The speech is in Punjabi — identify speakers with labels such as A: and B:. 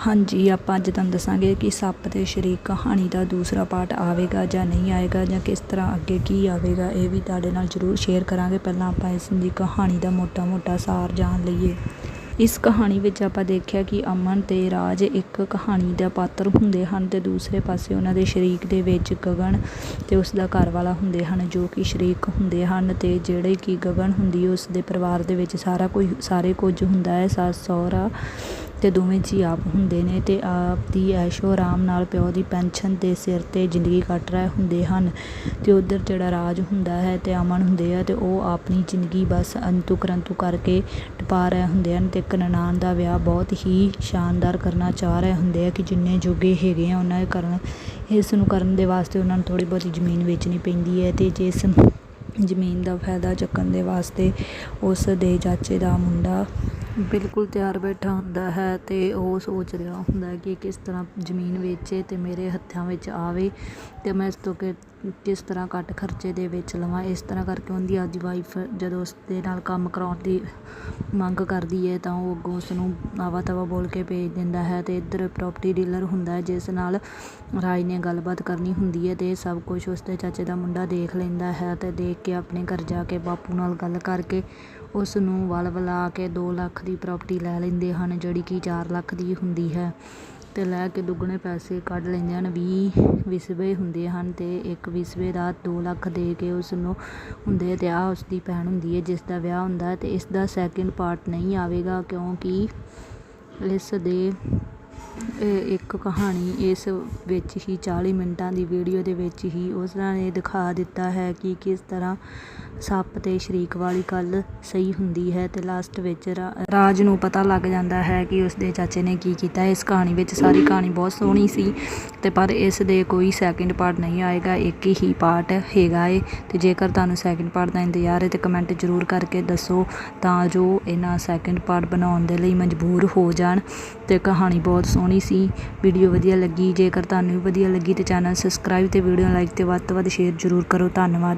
A: ਹਾਂਜੀ, ਆਪਾਂ ਅੱਜ ਤੁਹਾਨੂੰ ਦੱਸਾਂਗੇ ਕਿ ਸੱਪ ਤੇ ਸ਼ਰੀਕ ਕਹਾਣੀ ਦਾ ਦੂਸਰਾ ਪਾਰਟ ਆਵੇਗਾ ਜਾਂ ਨਹੀਂ ਆਏਗਾ ਜਾਂ ਕਿਸ ਤਰ੍ਹਾਂ ਅੱਗੇ ਕੀ ਆਵੇਗਾ, ਇਹ ਵੀ ਤੁਹਾਡੇ ਨਾਲ ਜ਼ਰੂਰ ਸ਼ੇਅਰ ਕਰਾਂਗੇ। ਪਹਿਲਾਂ ਆਪਾਂ ਇਸ ਦੀ ਕਹਾਣੀ ਦਾ ਮੋਟਾ-ਮੋਟਾ ਸਾਰ ਜਾਣ ਲਈਏ। ਇਸ ਕਹਾਣੀ ਵਿੱਚ ਆਪਾਂ ਦੇਖਿਆ ਕਿ ਅਮਨ ਤੇ ਰਾਜ ਇੱਕ ਕਹਾਣੀ ਦਾ ਪਾਤਰ ਹੁੰਦੇ ਹਨ ਤੇ ਦੂਸਰੇ ਪਾਸੇ ਉਹਨਾਂ ਦੇ ਸ਼ਰੀਕ ਦੇ ਵਿੱਚ ਗਗਨ ਤੇ ਉਸ ਦਾ ਘਰ ਵਾਲਾ ਹੁੰਦੇ ਹਨ ਜੋ ਕਿ ਸ਼ਰੀਕ ਹੁੰਦੇ ਹਨ ਤੇ ਜਿਹੜੇ ਕਿ ਗਗਨ ਹੁੰਦੀ ਉਸ ਦੇ ਪਰਿਵਾਰ ਦੇ ਵਿੱਚ ਸਾਰਾ ਕੁਝ ਸਾਰੇ ਕੁਝ ਹੁੰਦਾ ਹੈ। ਸੱਸ, ਸਹੁਰਾ ਅਤੇ ਦੋਵੇਂ ਜੀ ਆਪ ਹੁੰਦੇ ਨੇ ਅਤੇ ਆਪ ਦੀ ਐਸ਼ੋ ਆਰਾਮ ਨਾਲ ਪਿਓ ਦੀ ਪੈਨਸ਼ਨ ਦੇ ਸਿਰ ਤੇ ਜ਼ਿੰਦਗੀ ਕੱਟ ਰਹੇ ਹੁੰਦੇ ਹਨ ਅਤੇ ਉੱਧਰ ਜਿਹੜਾ ਰਾਜ ਹੁੰਦਾ ਹੈ ਅਤੇ ਅਮਨ ਹੁੰਦੇ ਆ ਅਤੇ ਉਹ ਆਪਣੀ ਜ਼ਿੰਦਗੀ ਬਸ ਅੰਤੂ ਕਰੰਤੂ ਕਰਕੇ ਟਪਾ ਰਹੇ ਹੁੰਦੇ ਹਨ ਅਤੇ ਇੱਕ ਨਨਾਣ ਦਾ ਵਿਆਹ ਬਹੁਤ ਹੀ ਸ਼ਾਨਦਾਰ ਕਰਨਾ ਚਾਹ ਰਹੇ ਹੁੰਦੇ ਆ ਕਿ ਜਿੰਨੇ ਜੋਗੇ ਹੈਗੇ ਆ ਉਹਨਾਂ ਦੇ ਕਰਨ, ਇਸ ਨੂੰ ਕਰਨ ਦੇ ਵਾਸਤੇ ਉਹਨਾਂ ਨੂੰ ਥੋੜ੍ਹੀ ਬਹੁਤੀ ਜ਼ਮੀਨ ਵੇਚਣੀ ਪੈਂਦੀ ਹੈ ਅਤੇ ਜਿਸ ਜ਼ਮੀਨ ਦਾ ਫਾਇਦਾ ਚੱਕਣ ਦੇ ਵਾਸਤੇ ਉਸ ਦੇ ਚਾਚੇ ਦਾ ਮੁੰਡਾ ਬਿਲਕੁਲ ਤਿਆਰ ਬੈਠਾ ਹੁੰਦਾ ਹੈ ਅਤੇ ਉਹ ਸੋਚ ਰਿਹਾ ਹੁੰਦਾ ਕਿ ਕਿਸ ਤਰ੍ਹਾਂ ਜ਼ਮੀਨ ਵੇਚੇ ਅਤੇ ਮੇਰੇ ਹੱਥਾਂ ਵਿੱਚ ਆਵੇ ਅਤੇ ਮੈਂ ਇਸ ਤੋਂ ਕਿ ਕਿਸ ਤਰ੍ਹਾਂ ਘੱਟ ਖਰਚੇ ਦੇ ਵਿੱਚ ਲਵਾਂ। ਇਸ ਤਰ੍ਹਾਂ ਕਰਕੇ ਉਹਦੀ ਅੱਜ ਵਾਈਫ ਜਦੋਂ ਉਸ ਦੇ ਨਾਲ ਕੰਮ ਕਰਾਉਣ ਦੀ ਮੰਗ ਕਰਦੀ ਹੈ ਤਾਂ ਉਹ ਅੱਗੋਂ ਉਸ ਨੂੰ ਆਵਾ ਤਵਾ ਬੋਲ ਕੇ ਭੇਜ ਦਿੰਦਾ ਹੈ ਅਤੇ ਇੱਧਰ ਪ੍ਰੋਪਰਟੀ ਡੀਲਰ ਹੁੰਦਾ ਹੈ ਜਿਸ ਨਾਲ ਰਾਜ ਨੇ ਗੱਲਬਾਤ ਕਰਨੀ ਹੁੰਦੀ ਹੈ ਅਤੇ ਸਭ ਕੁਝ ਉਸ ਦੇ ਚਾਚੇ ਦਾ ਮੁੰਡਾ ਦੇਖ ਲੈਂਦਾ ਹੈ ਅਤੇ ਦੇਖ ਕੇ ਆਪਣੇ ਘਰ ਜਾ ਕੇ ਬਾਪੂ ਨਾਲ ਗੱਲ ਕਰਕੇ ਉਸ ਨੂੰ ਵਲ ਵਲਾ ਕੇ ਦੋ ਲੱਖ ਦੀ ਪ੍ਰਾਪਰਟੀ ਲੈ ਲੈਂਦੇ ਹਨ, ਜਿਹੜੀ ਕਿ 4 ਲੱਖ ਦੀ ਹੁੰਦੀ ਹੈ। ਤੇ ਲੈ ਕੇ ਦੁੱਗਣੇ ਪੈਸੇ ਕੱਢ ਲੈਂਦੇ ਹਨ, ਵੀਹ ਵਿਸਵੇ ਹੁੰਦੇ ਹਨ ਤੇ ਇੱਕ ਵਿਸਵੇ ਦਾ ਦੋ ਲੱਖ ਦੇ ਕੇ ਉਸ ਨੂੰ ਹੁੰਦੇ ਤੇ ਆਹ ਉਸ ਦੀ ਭੈਣ ਹੁੰਦੀ ਹੈ ਜਿਸ ਦਾ ਵਿਆਹ ਹੁੰਦਾ ਹੈ, ਤੇ ਇਸ ਦਾ ਸੈਕਿੰਡ ਪਾਰਟ ਨਹੀਂ ਆਵੇਗਾ ਕਿਉਂਕਿ ਇਸ ਦੇ ਇੱਕ ਕਹਾਣੀ ਇਸ ਵਿੱਚ ਹੀ 40 ਮਿੰਟਾਂ ਦੀ ਵੀਡੀਓ ਦੇ ਵਿੱਚ ਹੀ ਉਸ ਨੇ ਦਿਖਾ ਦਿੱਤਾ ਹੈ ਕਿ ਕਿਸ ਤਰ੍ਹਾਂ ਸੱਪ ਅਤੇ ਸ਼ਰੀਕ ਵਾਲੀ ਗੱਲ ਸਹੀ ਹੁੰਦੀ ਹੈ ਅਤੇ ਲਾਸਟ ਵਿੱਚ ਰਾ- ਰਾਜ ਨੂੰ ਪਤਾ ਲੱਗ ਜਾਂਦਾ ਹੈ ਕਿ ਉਸਦੇ ਚਾਚੇ ਨੇ ਕੀ ਕੀਤਾ। ਇਸ ਕਹਾਣੀ ਵਿੱਚ ਸਾਰੀ ਕਹਾਣੀ ਬਹੁਤ ਸੋਹਣੀ ਸੀ ਅਤੇ ਪਰ ਇਸ ਦੇ ਕੋਈ ਸੈਕਿੰਡ ਪਾਰਟ ਨਹੀਂ ਆਏਗਾ, ਇੱਕ ਹੀ ਪਾਰਟ ਹੈਗਾ ਏ। ਅਤੇ ਜੇਕਰ ਤੁਹਾਨੂੰ ਸੈਕਿੰਡ ਪਾਰਟ ਦਾ ਇੰਤਜ਼ਾਰ ਹੈ ਤੇ ਕਮੈਂਟ ਜ਼ਰੂਰ ਕਰਕੇ ਦੱਸੋ ਤਾਂ ਜੋ ਇਹਨਾਂ ਸੈਕਿੰਡ ਪਾਰਟ ਬਣਾਉਣ ਦੇ ਲਈ ਮਜਬੂਰ ਹੋ ਜਾਣ। ਅਤੇ ਕਹਾਣੀ ਬਹੁਤ ਸੋਹਣੀ ਸੀ ਵੀਡੀਓ ਵਧੀਆ ਲੱਗੀ, ਜੇਕਰ ਤੁਹਾਨੂੰ ਵੀ ਵਧੀਆ ਲੱਗੀ ਤੇ ਚੈਨਲ ਸਬਸਕ੍ਰਾਈਬ ਤੇ ਵੀਡੀਓ ਲਾਈਕ ਤੇ ਵੱਧ ਤੋਂ ਵੱਧ ਸ਼ੇਅਰ ਜ਼ਰੂਰ ਕਰੋ, ਧੰਨਵਾਦ।